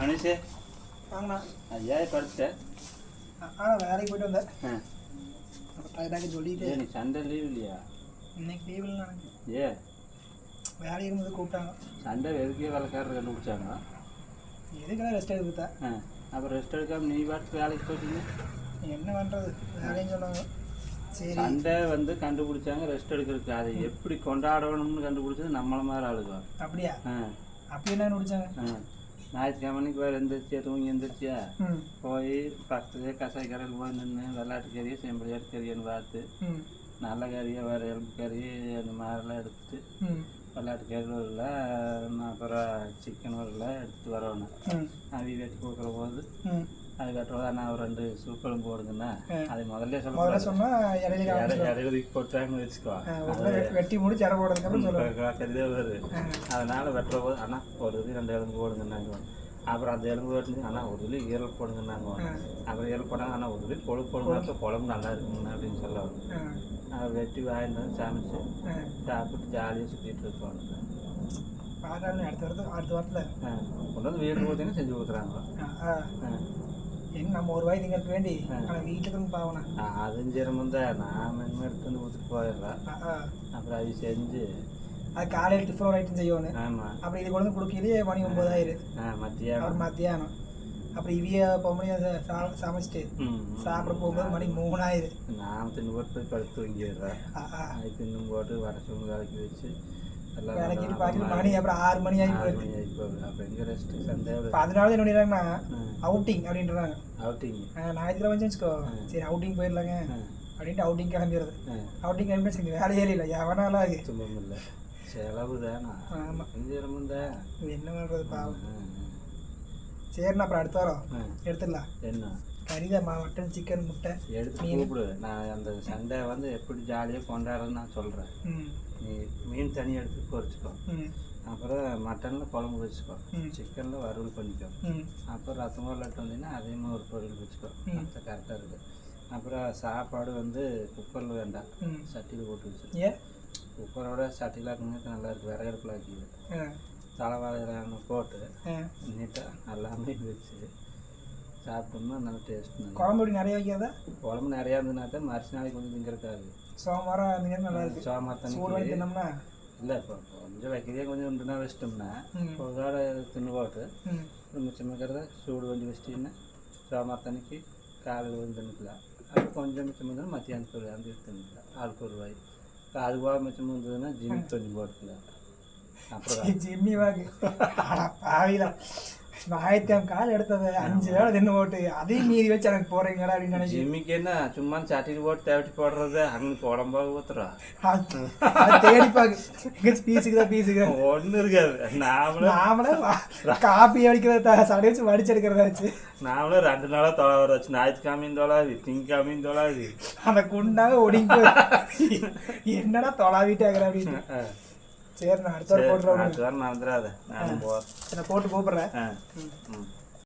தங்கச்சி வாங்கண்ணா. ஐயா படுத்துட்டேன் ஆ வேலைக்கு போயிட்டு வந்தேன். டயர்டாக சொல்லிட்டு. நீ சண்டே லீவ் இல்லையா? இன்னைக்கு லீவ் இல்லை ஏ. வேலை இருக்கும்போது கூப்பிட்டாங்க. சண்டே எதுக்கே வேலைக்காரர் கண்டுபிடிச்சாங்க எதுக்கெல்லாம் ரெஸ்ட் எடுத்துட்டா ஆ. அப்புறம் ரெஸ்ட் எடுக்காம நீ பாட்டுக்கு வேலைக்கு போயிட்டீங்க? என்ன பண்ணுறது சொன்னாங்க. சரி. சண்டே வந்து கண்டுபிடிச்சாங்க ரெஸ்ட் எடுக்கிறதுக்கு. அதை எப்படி கொண்டாடணும்னு கண்டுபிடிச்சது நம்மள மாதிரி ஆளுங்க. அப்படியா? ஆ. அப்படி என்ன முடிச்சாங்க ஆ ஞாயிற்றுக்கிழமைக்கு வேறு எந்திரிச்சியா தூங்கி எந்திரிச்சியா? ம். போய் பக்கத்துலேயே கசாய் கடையில் போய் நின்று வெள்ளாட்டு கறியை செம்படியாட்டு கறின்னு பார்த்து நல்ல கறியை வேறு எலும்பு கறி அந்த மாதிரிலாம் எடுத்துட்டு வெள்ளாட்டு கறி வரல அப்புறம் சிக்கன் வரல எடுத்துட்டு வரணும் அவி வெட்டி கொடுக்குற போது அதுக்கப்புறம் நான் ஒரு ரெண்டு சூப்பரும் போடுங்கண்ணா அதை முதல்ல முதல்ல சொல்ல சொன்னால் இடையில இடையில போட்டாங்கன்னு வச்சுக்கோ. வெட்டி முடிச்சு இற போடுறதுக்கப்புறம் சொல்லுவேன் சரிதே வருது. அதனால வெட்டுற போது அண்ணா ஒரு இது ரெண்டு எலும்பு போடுங்கன்னாங்க அப்புறம் அந்த எலும்பு வெட்டு அண்ணா ஒரு இது ஈரல் போடுங்கன்னாங்க அப்புறம் ஈரல் போட்டாங்க அண்ணா ஒரு இது கொழுப்பு போடுங்க குழம்பு நல்லா இருக்குங்கண்ணா அப்படின்னு சொல்ல அதை வெட்டி வாங்கிட்டு வந்து சமைச்சு சாப்பிட்டு ஜாலியாக சுற்றிட்டு இருப்போம். அடுத்த வாரத்து அடுத்த வாரத்தில். கொண்டு வந்து வீட்டு போட்டீங்கன்னா செஞ்சு கொடுக்குறாங்க. ஆ. ஆ. என்ன நம்ம ஒரு வாய் திங்கிறதுக்கு வேண்டி? ஆனால் வீட்டுக்கு இருந்து பாவனா. அதுவும் சிரமம் தான் நான் மென்மை எடுத்து வந்து கொடுத்துட்டு போயிடுறேன். ஆ அப்புறம் அது செஞ்சு. அது காலையில் டிஃபன் ஐட்டம் செய்யணும் ஆமாம் அப்புறம் இது கொண்டு கொடுக்கலையே மணி ஒம்பதாயிரம் மத்தியானம். அப்புறம் மத்தியானம். அப்புறம் இவிய பொம்பளைய ச- சமைச்சிட்டு சாப்பிட போகும்போது மணி மூணாயிரம் நான் தின்னு போட்டு படுத்து தூங்கிடுறேன். அது தின்னும் போட்டு வர வேலைக்கு வச்சு அப்புறம் பார்க்கல மணி அப்புறம் ஆறு மணி ஆகி இப்போ அதனால என்ன பண்ணிடுறாங்கன்னா அவுட்டிங் அப்படின்றாங்க. அவுட்டிங் ஞாயிற்றுக்கிழமை வச்சுக்கோ. சரி அவுட்டிங் போயிடலாங்க. அப்படின்ட்டு அவுட்டிங் கிளம்பிடுறது. அவுட்டிங் கிளம்பி சரி வேலையே இல்லை எவனாலும் ஆகு. சும்மா இல்லை செலவு தானா ஆமாம் என்ன பண்ணுறது பாவம். சரிண்ணா அப்புறம் அடுத்த வாரம். எடுத்துடலாம். என்ன? கறிதான் மா மட்டன் சிக்கன் முட்டை. எடுத்து கூப்பிடு. நான் அந்த சண்டே வந்து எப்படி ஜாலியாக கொண்டாடுறேன்னு நான் சொல்கிறேன் நீ மீன் தனியாக எடுத்து பொரிச்சுக்கோ ம். அப்புறம் மட்டனில் குழம்பு வச்சுக்கோ. சிக்கனில் வறுவல் பண்ணிக்கோ. அப்புறம் ரத்தம் லட்டு வந்தீங்கன்னா அதே மாதிரி ஒரு பொருள் வச்சுக்கோ. மற்ற கரெக்டாக இருக்குது அப்புறம் சாப்பாடு வந்து குக்கரில் வேண்டாம். சட்டியில் போட்டு வச்சு குக்கரோட சட்டியில் ஆக்குங்க நல்லா இருக்குது விறகடுப்பில் ஆக்கிது ஆ. தலைவாழை போட்டு நீட்டாக எல்லாமே வச்சு சாப்பிட்டோம்னா நல்லா டேஸ்ட் குழம்பு நிறைய வைக்கிறதா குழம்பு நிறையா இருந்ததுனா தான் மறுச்சு நாளைக்கு கொஞ்சம் திங்கிறக்காது சோமவாரம் மாதிரி நல்லா இருக்கு. சோமா சூடு பண்ணி தண்ணி தின்னோம்னா? இல்லை இப்போ கொஞ்சம் வைக்கிறதே கொஞ்சம் ரெண்டுனா வச்சிட்டோம்னா ம். பொதுவாக தின்னு போட்டு மிச்சம் இருக்கிறத சூடு பண்ணி வச்சிட்டிங்கன்னா சோமா தண்ணிக்கு காலையில் வந்து தின்னுக்கலாம். அப்புறம் கொஞ்சம் மிச்சம் இருந்ததுன்னா மத்தியானத்துக்கு ஒரு அந்த தின்னுக்கலாம். ஆளுக்கு ஒரு ரூபாய் அது போக மிச்சம் இருந்ததுன்னா ஜிம்முக்கு கொஞ்சம் போட்டுக்கலாம். அப்புறம் ஜிம்மி வாக்கு. பாவிலா ஞாயிற்றுக்கிழமை கால் எடுத்தது. அஞ்சு வேலை தின்னு போட்டு அதையும் மீறி வச்சு எனக்கு போறீங்களா அப்படின்னு நினைச்சு. ஜிம்மிக்கு என்ன சும்மா சட்டியில் போட்டு தேவட்டி போடுறது அங்கே அது அது தேடி பாக்கு பீஸுக்கு தான் பீஸுக்கு ஒன்றும் இருக்காது. நாமளும் நாமளே காப்பி அடிக்கிறத சடி வச்சு வடிச்சு எடுக்கிறதாச்சு நாமளும் ரெண்டு நாளாக தொலை வர வச்சு. ஞாயிற்றுக்கிழமையும் தொலாது திங்கக்கிழமையும் தொலாது அந்த குண்டாக ஒடுங்கி என்னடா தொலாவிட்டாங்கிற அப்படின்னு. சரி நான் அடுத்த வாரம் போட்டுருவேன் அடுத்த வாரம் மறந்துடாத நானும் போகிறேன் நான் போட்டு கூப்பிடுறேன். ம்.